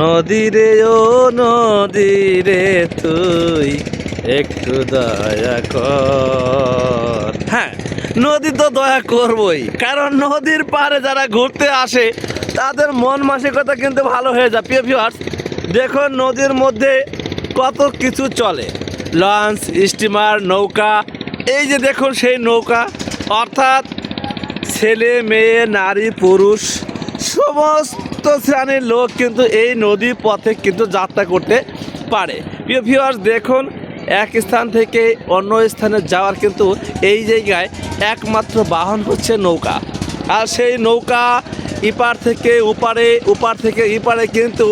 নদীরে, ও নদীরে তুই একটু দয়া কর। হ্যাঁ নদী তো দয়া করবই, কারণ নদীর পাড়ে যারা ঘুরতে আসে, তাদের মন মানসিকতা কিন্তু ভালো হয়ে যায়। প্রিয় ভিউয়ার্স দেখুন নদীর মধ্যে কত কিছু চলে। লঞ্চ, স্টিমার, নৌকা, এই যে দেখুন সেই নৌকা, অর্থাৎ ছেলে, মেয়ে, নারী, পুরুষ সমস্ত শ্রেণির লোক কিন্তু এই নদী পথে কিন্তু যাত্রা করতে পারে। প্রিয় ভিউয়ার্স দেখুন, এক স্থান থেকে অন্য স্থানে যাওয়ার কিন্তু এই জায়গায় একমাত্র বাহন হচ্ছে নৌকা। আর সেই নৌকা ইপার থেকে উপারে, উপার থেকে ইপারে কিন্তু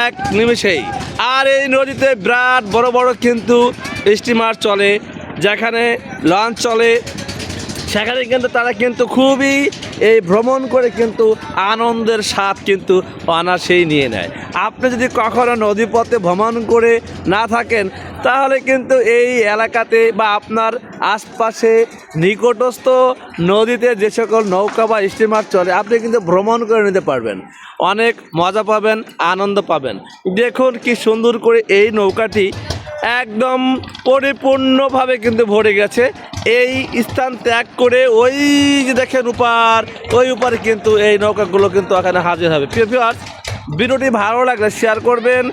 এক নিমেষেই। আর এই নদীতে বিরাট বড় বড় কিন্তু স্টিমার চলে, যেখানে লঞ্চ চলে সেখানে কিন্তু তারা কিন্তু খুবই এই ভ্রমণ করে কিন্তু আনন্দের স্বাদ কিন্তু অনাসেই নিয়ে নেয়। আপনি যদি কখনো নদীপথে ভ্রমণ করে না থাকেন, তাহলে কিন্তু এই এলাকাতে বা আপনার আশপাশে নিকটস্থ নদীতে যে সকল নৌকা বা স্টিমার চলে, আপনি কিন্তু ভ্রমণ করে নিতে পারবেন। অনেক মজা পাবেন, আনন্দ পাবেন। দেখুন কি সুন্দর করে এই নৌকাটি একদম পরিপূর্ণভাবে কিন্তু ভরে গেছে। এই স্থান ত্যাগ করে ওই যে দেখেন উপার, ওই উপারে কিন্তু এই নৌকাগুলো কিন্তু এখানে হাজির হবে। প্রিয় ভিউয়ার্স ভিডিওটি ভালো লাগলে শেয়ার করবেন।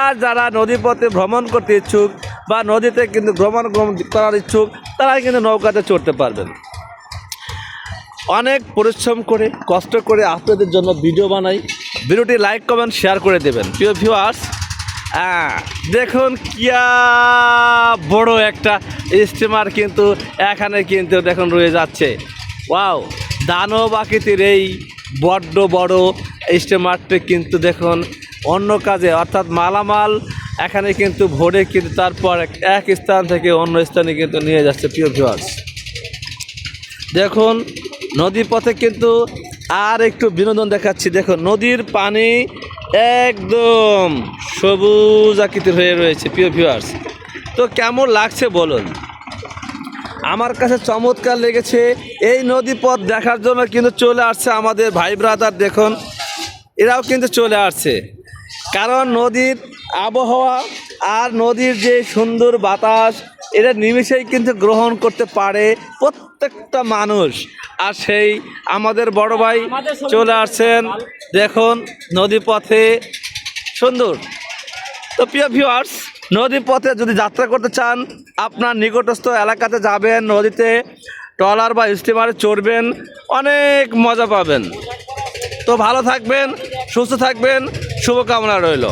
আর যারা নদীপথে ভ্রমণ করতে ইচ্ছুক বা নদীতে কিন্তু ভ্রমণ করার ইচ্ছুক, তারাই কিন্তু নৌকাতে চড়তে পারবেন। অনেক পরিশ্রম করে, কষ্ট করে আপনাদের জন্য ভিডিও বানাই। ভিডিওটি লাইক কমেন্ট শেয়ার করে দেবেন। প্রিয় ভিউয়ার্স দেখুন, কিয়া বড় একটা স্টিমার কিন্তু এখানে কিন্তু দেখুন রয়ে যাচ্ছে। ওয়াও, দানব আকৃতির এই বড্ড বড় স্টিমারটি কিন্তু দেখুন অন্য কাজে, অর্থাৎ মালামাল এখানে কিন্তু ভরে কিন্তু তারপর এক- স্থান থেকে অন্য স্থানে কিন্তু নিয়ে যাচ্ছে, প্রিয় ভিউয়ার্স দেখুন নদী পথে কিন্তু আর একটু বিনোদন দেখাচ্ছি। দেখুন, নদীর পানি একদম সবুজ আকৃতির হয়ে রয়েছে, প্রিয় ভিউয়ার্স তো কেমন লাগছে বলুন? আমার কাছে চমৎকার লেগেছে। এই নদী পথ দেখার জন্য কিন্তু চলে আসছে আমাদের ভাই ব্রাদার দেখুন। এরাও কিন্তু চলে আসছে। কারণ নদীর আবহাওয়া আর নদীর যে সুন্দর বাতাস, এটা নিমিষেই কিন্তু গ্রহণ করতে পারে প্রত্যেকটা মানুষ। আর সেই আমাদের বড় ভাই চলে আসছেন, দেখুন নদী পথে সুন্দর। তো প্রিয় ভিউয়ার্স নদী পথে যদি যাত্রা করতে চান, আপনার নিকটস্থ এলাকাতে যাবেন, নদীতে ট্রলার বা স্টিমারে চড়বেন, অনেক মজা পাবেন। তো ভালো থাকবেন, সুস্থ থাকবেন, শুভকামনা রইল।